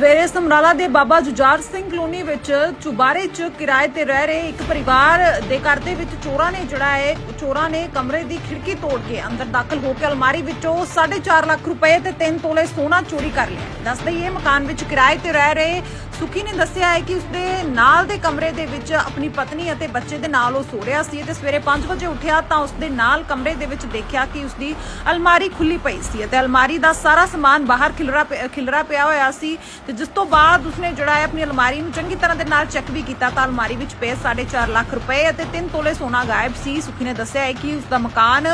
ਸਵੇਰੇ ਸਮਰਾਲਾ ਦੇ ਬਾਬਾ ਜੁਝਾਰ ਸਿੰਘ ਕਲੋਨੀ ਵਿੱਚ ਚੁਬਾਰੇ 'ਚ ਕਿਰਾਏ ਤੇ ਰਹਿ ਰਹੇ ਇੱਕ ਪਰਿਵਾਰ ਦੇ ਘਰ ਦੇ ਵਿੱਚ ਚੋਰਾਂ ਨੇ ਜਿਹੜਾ ਹੈ, ਚੋਰਾਂ ਨੇ ਕਮਰੇ ਦੀ ਖਿੜਕੀ ਤੋੜ ਕੇ ਅੰਦਰ ਦਾਖਲ ਹੋ ਕੇ ਅਲਮਾਰੀ ਵਿੱਚੋਂ 4.5 ਲੱਖ ਰੁਪਏ ਤੇ 3 ਤੋਲੇ ਸੋਨਾ ਚੋਰੀ ਕਰ ਲਿਆ। ਦੱਸ ਦਈਏ, ਮਕਾਨ ਵਿੱਚ ਕਿਰਾਏ ਤੇ ਰਹਿ ਰਹੇ ਸੁਖੀ ਨੇ ਦੱਸਿਆ ਹੈ ਕਿ ਉਸਦੇ ਨਾਲ ਦੇ ਕਮਰੇ ਦੇ ਵਿੱਚ ਆਪਣੀ ਪਤਨੀ ਅਤੇ ਬੱਚੇ ਦੇ ਨਾਲ ਉਹ ਸੋ ਰਿਹਾ ਸੀ ਤੇ ਸਵੇਰੇ 5 ਵਜੇ ਉੱਠਿਆ ਤਾਂ ਉਸਦੇ ਨਾਲ ਕਮਰੇ ਦੇ ਵਿੱਚ ਦੇਖਿਆ ਕਿ ਉਸਦੀ ਅਲਮਾਰੀ ਖੁੱਲੀ ਪਈ ਸੀ ਅਤੇ ਅਲਮਾਰੀ ਦਾ ਸਾਰਾ ਸਮਾਨ ਬਾਹਰ ਖਿਲਰਾ ਪਿਆ- ਖਿਲਰਾ ਪਿਆ ਹੋਇਆ ਸੀ ਤੇ ਜਿਸ ਤੋਂ ਬਾਅਦ ਉਸਨੇ ਜਿਹੜਾ ਹੈ ਆਪਣੀ ਅਲਮਾਰੀ ਨੂੰ ਚੰਗੀ ਤਰ੍ਹਾਂ ਦੇ ਨਾਲ ਚੈੱਕ ਵੀ ਕੀਤਾ ਤਾਂ ਅਲਮਾਰੀ ਵਿੱਚ ਪਏ 4.5 ਲੱਖ ਰੁਪਏ ਅਤੇ 3 ਤੋਲੇ ਸੋਨਾ ਗਾਇਬ ਸੀ। ਸੁਖੀ ਨੇ ਦੱਸਿਆ ਹੈ ਕਿ ਉਸਦਾ ਮਕਾਨ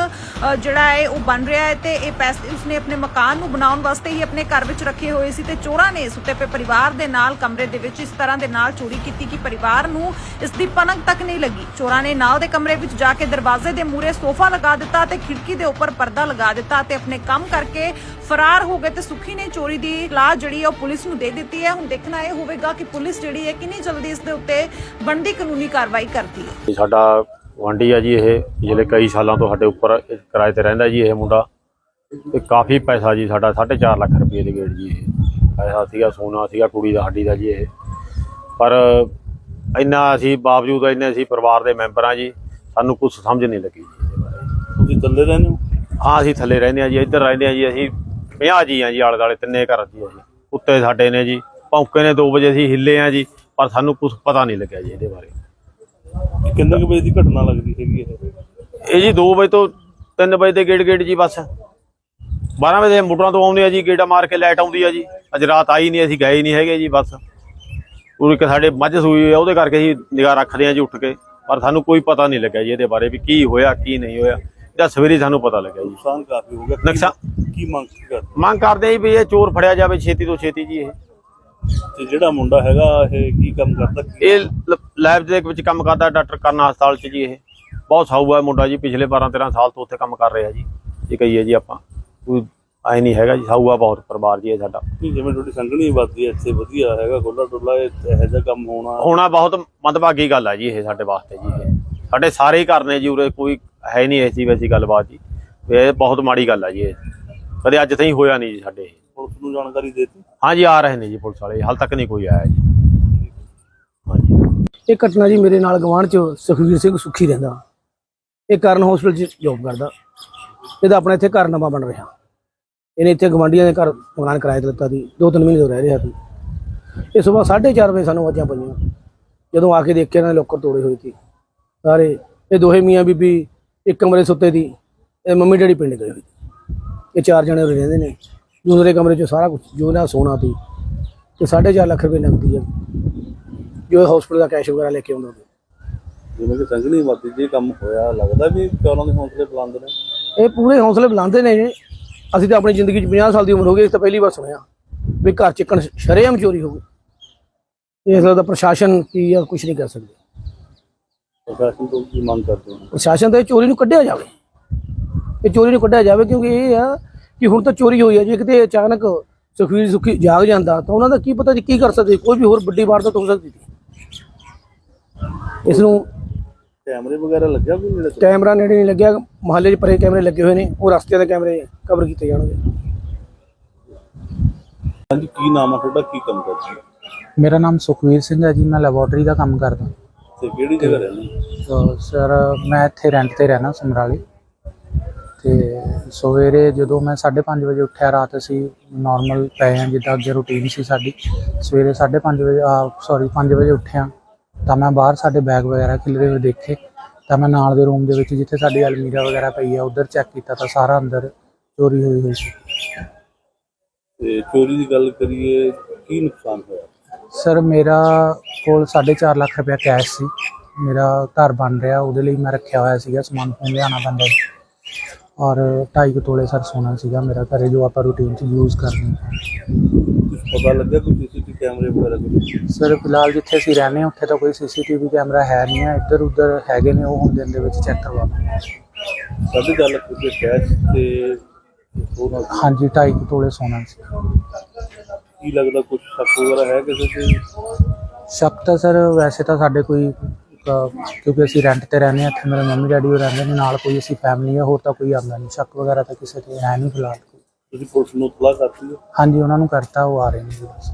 ਜਿਹੜਾ ਹੈ ਉਹ ਬਣ ਰਿਹਾ ਹੈ ਤੇ ਇਹ ਪੈਸੇ ਉਸਨੇ ਆਪਣੇ ਮਕਾਨ ਨੂੰ ਬਣਾਉਣ ਵਾਸਤੇ ਹੀ ਆਪਣੇ ਘਰ ਵਿੱਚ ਰੱਖੇ ਹੋਏ ਸੀ ਤੇ ਚੋਰਾਂ ਨੇ ਸੁੱਤੇ ਪਏ ਪਰਿਵਾਰ ਦੇ ਨਾਲ ਕਮਰੇ ਦੇ ਵਿੱਚ ਇਸ ਤਰ੍ਹਾਂ ਦੇ ਨਾਲ ਚੋਰੀ ਕੀਤੀ ਕਿ ਪਰਿਵਾਰ ਨੂੰ ਇਸ ਦੀ ਪਨਕ ਤੱਕ ਨਹੀਂ ਲੱਗੀ। ਚੋਰਾਂ ਨੇ ਨਾਲ ਦੇ ਕਮਰੇ ਵਿੱਚ ਜਾ ਕੇ ਦਰਵਾਜ਼ੇ ਦੇ ਮੂਹਰੇ ਸੋਫਾ ਲਗਾ ਦਿੱਤਾ ਤੇ ਖਿੜਕੀ ਦੇ ਉੱਪਰ ਪਰਦਾ ਲਗਾ ਦਿੱਤਾ ਤੇ ਆਪਣੇ ਕੰਮ ਕਰਕੇ ਫਰਾਰ ਹੋ ਗਏ ਤੇ ਸੁਖੀ ਨੇ ਚੋਰੀ ਦੀ ਲਾਹ ਜਿਹੜੀ ਉਹ ਪੁਲਿਸ ਨੂੰ ਦੇ ਦਿੱਤੀ ਹੈ। ਹੁਣ ਦੇਖਣਾ ਇਹ ਹੋਵੇਗਾ ਕਿ ਪੁਲਿਸ ਜਿਹੜੀ ਹੈ ਕਿੰਨੀ ਜਲਦੀ ਇਸ ਦੇ ਉੱਤੇ ਬਣਦੀ ਕਾਨੂੰਨੀ ਕਾਰਵਾਈ ਕਰਦੀ ਹੈ। ਸਾਡਾ ਗੁਆਂਢੀ ਆ ਜੀ ਇਹ ਪਿਛਲੇ ਕਈ ਸਾਲਾਂ ਤੋਂ ਸਾਡੇ ਉੱਪਰ ਕਿਰਾਏ ਤੇ ਰਹਿੰਦਾ ਜੀ ਇਹ ਮੁੰਡਾ। ਤੇ ਕਾਫੀ ਪੈਸਾ ਜੀ ਸਾਡਾ 4.5 ਲੱਖ ਰੁਪਏ ਦੇ ਗੇੜ ਜੀ ਇਹ। ਪੈਸਾ ਸੀਗਾ ਸੋਨਾ ਸੀਗਾ ਕੁੜੀ ਦਾ ਸਾਡੀ ਦਾ ਜੀ ਇਹ। ਪਰ ਇੰਨਾ ਅਸੀਂ ਬਾਵਜੂਦ ਇੰਨੇ ਅਸੀਂ ਪਰਿਵਾਰ ਦੇ ਮੈਂਬਰ ਆ ਜੀ ਸਾਨੂੰ ਕੁਝ ਸਮਝ ਨਹੀਂ ਲੱਗੀ ਤੁਸੀਂ ਥੱਲੇ ਰਹਿੰਦੇ ਹੋ? ਹਾਂ ਅਸੀਂ ਥੱਲੇ ਰਹਿੰਦੇ ਆ ਜੀ ਇੱਧਰ ਰਹਿੰਦੇ ਆ ਜੀ ਅਸੀਂ 50 ਜੀ ਆ ਜੀ ਆਲੇ ਦੁਆਲੇ ਤਿੰਨੇ ਘਰ ਜੀ ਆ ਜੀ ਉੱਤੇ ਸਾਡੇ ਨੇ ਜੀ ਭੌਂਕੇ ਨੇ 2 ਵਜੇ ਅਸੀਂ ਹਿੱਲੇ ਆ ਜੀ ਪਰ ਸਾਨੂੰ ਕੁਝ ਪਤਾ ਨਹੀਂ ਲੱਗਿਆ ਜੀ ਇਹਦੇ ਬਾਰੇ। ਕਿੰਨੇ ਵਜੇ ਦੀ ਘਟਨਾ ਲੱਗਦੀ ਹੈਗੀ ਇਹ? ਇਹ ਜੀ 2 ਵਜੇ ਤੋਂ 3 ਵਜੇ ਦੇ ਗੇੜ ਗੇੜ ਜੀ ਬਸ। 12 ਵਜੇ ਮੋਟਰਾਂ ਤੋਂ ਆਉਂਦੇ ਆ ਜੀ ਗੇੜਾ ਮਾਰ ਕੇ ਲਾਈਟ ਆਉਂਦੀ ਆ ਜੀ। ਅੱਜ ਰਾਤ ਆਈ ਨਹੀਂ ਅਸੀਂ ਗਏ ਨਹੀਂ ਹੈਗੇ ਜੀ ਬਸ। ਉਹ ਇੱਕ ਸਾਡੇ ਮੱਝ ਸੂਈ ਹੋਈ ਆ ਉਹਦੇ ਕਰਕੇ ਅਸੀਂ ਨਿਗਾਹ ਰੱਖਦੇ ਆ ਜੀ ਉੱਠ ਕੇ। ਪਰ ਸਾਨੂੰ ਕੋਈ ਪਤਾ ਨਹੀਂ ਲੱਗਿਆ ਜੀ ਇਹਦੇ ਬਾਰੇ ਵੀ ਕੀ ਹੋਇਆ ਕੀ ਨਹੀਂ ਹੋਇਆ। ਇਹਦਾ ਸਵੇਰੇ ਸਾਨੂੰ ਪਤਾ ਲੱਗਿਆ ਜੀ। ਨੁਕਸਾਨ ਕਾਫੀ ਹੋ ਗਿਆ। ਨੁਕਸਾਨ- ਕੀ ਮੰਗ ਕੀ ਕਰਦੇ? ਮੰਗ ਕਰਦੇ ਜੀ ਵੀ ਇਹ ਚੋਰ ਫੜਿਆ ਜਾਵੇ ਛੇਤੀ ਤੋਂ ਛੇਤੀ ਜੀ ਇਹ। ਤੇ ਜਿਹੜਾ ਮੁੰਡਾ ਹੈਗਾ ਇਹ ਕੀ ਕੰਮ ਕਰਦਾ? ਕੀ- ਇਹ ਲੈਬ ਦੇ ਵਿੱਚ ਕੰਮ ਕਰਦਾ ਡਾਕਟਰ ਕਰਨਾ ਹਸਪਤਾਲ 'ਚ ਜੀ ਇਹ। ਬਹੁਤ ਸਾਊ ਹੈ ਮੁੰਡਾ ਜੀ ਪਿਛਲੇ 12 13 ਸਾਲ ਤੋਂ ਉੱਥੇ ਕੰਮ ਕਰ ਰਿਹਾ ਜੀ। ਇਹ ਕਹੀਏ ਜੀ ਆਪਾਂ ਕੋਈ ਐ ਨਹੀਂ ਹੈਗਾ ਜੀ ਸਾਊ ਆ ਬਹੁਤ ਪਰਿਵਾਰ ਜੀ ਇਹ ਸਾਡਾ। ਨਹੀਂ, ਜਿਵੇਂ ਤੁਹਾਡੀ ਸੰਗਣੀ ਵੱਧਦੀ ਹੈ ਇੱਥੇ ਵਧੀਆ ਹੈਗਾ ਖੁੱਲਾ ਡੁੱਲਾ ਇਹ ਇਹੋ ਜਿਹਾ ਕੰਮ ਹੋਣਾ। ਹੋਣਾ ਬਹੁਤ ਮੰਦਭਾਗੀ ਗੱਲ ਹੈ ਜੀ ਇਹ ਸਾਡੇ ਵਾਸਤੇ ਜੀ ਇਹ। ਸਾਡੇ ਸਾਰੇ ਹੀ ਘਰ ਨੇ ਜੀ ਉਰੇ ਕੋਈ ਹੈ ਨਹੀਂ ਐਸੀ ਵੈਸੀ ਗੱਲਬਾਤ ਜੀ। ਵੀ ਇਹ ਬਹੁਤ ਮਾੜੀ ਗੱਲ ਹੈ ਜੀ ਇਹ। ਕਦੇ ਅੱਜ ਤਾਈਂ ਹੋਇਆ ਨਹੀਂ ਜੀ ਸਾਡੇ ਇਹ। ਪੁਲਿਸ ਨੂੰ ਜਾਣਕਾਰੀ ਦੇਤੀ? ਹਾਂ ਜੀ ਆ ਰਹੇ ਨੇ ਜੀ ਪੁਲਿਸ ਵਾਲੇ। ਹਾਲ ਤੱਕ ਨਹੀਂ ਕੋਈ ਆਇਆ ਜੀ। ਹਾਂਜੀ ਇਹ ਘਟਨਾ ਜੀ ਮੇਰੇ ਨਾਲ ਗਵਾਂਢ ਚ ਸੁਖਵੀਰ ਸਿੰਘ ਸੁਖੀ ਰਹਿੰਦਾ। ਇਹ ਕਰਨ ਹਸਪੀਟਲ 'ਚ ਜੌਬ ਕਰਦਾ। ਇਹਦਾ ਆਪਣਾ ਇੱਥੇ ਘਰ ਨਵਾਂ ਬਣ ਰਿਹਾ। ਇਹਨੇ ਇੱਥੇ ਗਵਾਂਢੀਆਂ ਦੇ ਘਰ ਮਕਾਨ ਕਿਰਾਏ ਤੇ ਲਿੱਤਾ ਸੀ। ਦੋ ਤਿੰਨ ਮਹੀਨੇ ਤੋਂ ਰਹਿ ਰਿਹਾ ਸੀ। ਇਹ ਸਵੇਰ 4:30 ਵਜੇ ਸਾਨੂੰ ਆਵਾਜ਼ਾਂ ਪਈਆਂ। ਜਦੋਂ ਆ ਕੇ ਦੇਖਿਆ ਇਹਨਾਂ ਨੇ ਲੋਕਰ ਤੋੜੇ ਹੋਏ ਸੀ। ਸਾਰੇ। ਇਹ ਦੋਹੇ ਮੀਆਂ ਬੀਬੀ ਇੱਕ ਕਮਰੇ ਸੁੱਤੇ ਸੀ ਇਹ ਮੰਮੀ ਡੈਡੀ ਪਿੰਡ ਗਏ ਹੋਏ ਸੀ। ਇਹ ਚਾਰ ਜਣੇ ਉਰੇ ਰਹਿੰਦੇ ਨੇ। ਦੂਸਰੇ ਕਮਰੇ 'ਚ ਸਾਰਾ ਕੁਝ ਜੋ ਨਾ ਸੋਨਾ ਸੀ ਤੇ 4.5 ਲੱਖ ਰੁਪਏ ਨਕਦੀ ਹੈ ਜੋ ਹਸਪੀਟਲ ਦਾ ਕੈਸ਼ ਵਗੈਰਾ ਲੈ ਕੇ ਆਉਂਦਾ ਜਿਵੇਂ ਕਿ ਸੰਗਣੀ ਵੱਧਦੀ ਜੇ ਕੰਮ ਹੋਇਆ ਲੱਗਦਾ ਵੀ ਚੋਰਾਂ ਦੇ ਹੌਸਲੇ ਬੁਲੰਦ ਨੇ? ਇਹ ਪੂਰੇ ਹੌਸਲੇ ਬੁਲੰਦੇ ਨੇ। ਜੀ ਅਸੀਂ ਤਾਂ ਆਪਣੀ ਜ਼ਿੰਦਗੀ 'ਚ 50 ਸਾਲ ਦੀ ਉਮਰ ਹੋ ਗਈ ਇਸ ਤਾਂ ਪਹਿਲੀ ਵਾਰ ਸੁਣਿਆ ਵੀ ਘਰ ਚਿਕਣ ਸ਼ਰੇਆਮ ਚੋਰੀ ਹੋ ਗਈ। ਇਸ ਦਾ ਪ੍ਰਸ਼ਾਸਨ ਕੀ ਆ ਕੁਝ ਨਹੀਂ ਕਰ ਸਕਦੇ। ਪ੍ਰਸ਼ਾਸਨ ਤੋਂ ਕੀ ਮੰਗ ਕਰਦੇ ਹੋ? ਪ੍ਰਸ਼ਾਸਨ ਤਾਂ ਚੋਰੀ ਨੂੰ ਕੱਢਿਆ ਜਾਵੇ। ਇਹ ਚੋਰੀ ਨੂੰ ਕੱਢਿਆ ਜਾਵੇ ਕਿਉਂਕਿ ਇਹ ਆ ਕਿ ਹੁਣ ਤਾਂ ਚੋਰੀ ਹੋਈ ਹੈ ਜੇ ਕਿਤੇ ਅਚਾਨਕ ਸੁਖਵੀਰ ਸੁਖੀ ਜਾਗ ਜਾਂਦਾ ਤਾਂ ਉਹਨਾਂ ਦਾ ਕੀ ਪਤਾ ਜੀ ਕੀ ਕਰ ਸਕਦੇ ਕੋਈ ਵੀ ਹੋਰ ਵੱਡੀ ਵਾਰਦਾਤ ਹੋ ਸਕਦੀ ਸੀ। ਇਸ ਨੂੰ ਕੈਮਰੇ ਵਗੈਰਾ ਲੱਗਿਆ ਵੀ ਨੇੜੇ ਕੈਮਰਾ ਨੇੜੇ ਨਹੀਂ ਲੱਗਿਆ ਮਹੱਲੇ 'ਚ ਪਰੇ ਕੈਮਰੇ ਲੱਗੇ ਹੋਏ ਨੇ ਉਹ ਰਸਤੇ ਦੇ ਕੈਮਰੇ ਕਵਰ ਕੀਤੇ ਜਾਣਗੇ। ਹਾਂਜੀ ਕੀ ਨਾਮ ਆ ਤੁਹਾਡਾ ਕੀ ਕੰਮ ਕਰਦੇ ਹੋ? ਮੇਰਾ ਨਾਮ ਸੁਖਵੀਰ ਸਿੰਘ ਹੈ ਜੀ ਮੈਂ ਲੈਬੋਰਟਰੀ ਦਾ ਕੰਮ ਕਰਦਾ। ਤੇ ਕਿਹੜੀ ਜਗ੍ਹਾ ਰਹਿੰਦੇ ਹੋ? ਸਰ ਮੈਂ ਇੱਥੇ ਰੈਂਟ ਤੇ ਰਹਿਣਾ ਸਮਰਾਲੇ। ਤੇ ਸਵੇਰੇ ਜਦੋਂ ਮੈਂ 5:30 ਵਜੇ ਉੱਠਿਆ ਰਾਤ ਅਸੀਂ ਨਾਰਮਲ ਪਏ ਹਾਂ ਜਿੱਦਾਂ ਅੱਗੇ ਰੁਟੀਨ ਸੀ ਸਾਡੀ। ਸਵੇਰੇ 5:30 ਵਜੇ ਆ ਸੌਰੀ 5 ਵਜੇ ਉੱਠਿਆ। ਤਾਂ ਮੈਂ ਬਾਹਰ ਸਾਡੇ ਬੈਗ ਵਗੈਰਾ ਖਿਲਰੇ ਹੋਏ ਦੇਖੇ। ਤਾਂ ਮੈਂ ਨਾਲ ਦੇ ਰੂਮ ਦੇ ਵਿੱਚ ਜਿੱਥੇ ਸਾਡੀ ਅਲਮੀਰਾ ਵਗੈਰਾ ਪਈ ਹੈ ਉਧਰ ਚੈੱਕ ਕੀਤਾ ਤਾਂ ਸਾਰਾ ਅੰਦਰ ਚੋਰੀ ਹੋਈ ਹੋਈ ਸੀ। ਤੇ ਚੋਰੀ ਦੀ ਗੱਲ ਕਰੀਏ ਕੀ ਨੁਕਸਾਨ ਹੋਇਆ? ਸਰ ਮੇਰਾ ਕੋਲ 4.5 ਲੱਖ ਰੁਪਇਆ ਕੈਸ਼ ਸੀ। ਮੇਰਾ ਘਰ ਬਣ ਰਿਹਾ ਉਹਦੇ ਲਈ ਮੈਂ ਰੱਖਿਆ ਹੋਇਆ ਸੀਗਾ ਸਮਾਨ ਫੋਨ ਲਿਆਉਣਾ ਪੈਂਦਾ ਸੀ। ਔਰ 2.5 ਤੋਲੇ ਸਰ ਸੋਨਾ ਸੀਗਾ ਮੇਰਾ ਘਰੇ ਜੋ ਆਪਾਂ ਰੂਟੀਨ 'ਚ ਯੂਜ਼ ਕਰਦੇ ਹਾਂ। ਕੁਝ ਪਤਾ ਲੱਗਿਆ ਕੋਈ ਸੀਸੀਟੀਵੀ ਕੈਮਰੇ ਵਗੈਰਾ ਕੁਝ ਸਰ ਫਿਲਹਾਲ ਜਿੱਥੇ ਅਸੀਂ ਰਹਿੰਦੇ ਹਾਂ ਉੱਥੇ ਤਾਂ ਕੋਈ ਸੀਸੀਟੀਵੀ ਕੈਮਰਾ ਹੈ ਨਹੀਂ ਹੈ ਇੱਧਰ ਉੱਧਰ ਹੈਗੇ ਨੇ ਉਹ ਹੁਣ ਦਿਨ ਦੇ ਵਿੱਚ ਚੈੱਕ ਕਰਵਾਵਾਂਗੇ ਚਾਰ ਲੱਖ ਰੁਪਏ ਕੈਸ਼ ਤੇ ਉਹਨਾਂ ਹਾਂਜੀ 2.5 ਤੋਲੇ ਸੋਨਾ ਸੀ। ਕੀ ਲੱਗਦਾ ਕੁਝ ਸ਼ੱਕ ਵਗੈਰਾ ਹੈ ਕਿਸੇ ਤੇ? ਸ਼ੱਕ ਤਾਂ ਸਰ ਵੈਸੇ ਤਾਂ ਸਾਡੇ ਕੋਈ ਕਿਉਂਕਿ ਅਸੀਂ ਰੈਂਟ ਤੇ ਰਹਿੰਦੇ ਹਾਂ ਇੱਥੇ ਮੇਰੇ ਮੰਮੀ ਡੈਡੀ ਉਹ ਰਹਿੰਦੇ ਨੇ ਨਾਲ ਕੋਈ ਅਸੀਂ ਫੈਮਿਲੀ ਹੈ ਹੋਰ ਤਾਂ ਕੋਈ ਆਉਂਦਾ ਨਹੀਂ ਸ਼ੱਕ ਵਗੈਰਾ ਤਾਂ ਕਿਸੇ ਤੇ ਹੈ ਨਹੀਂ ਫਿਲਹਾਲ ਤੁਸੀਂ ਪੁਲਿਸ ਨੂੰ ਇਤਲਾਹ ਕਰਤੀ ਹਾਂਜੀ ਉਹਨਾਂ ਨੂੰ ਕਰਤਾ ਉਹ ਆ ਰਹੇ ਨੇ ਜੀ ਬਸ।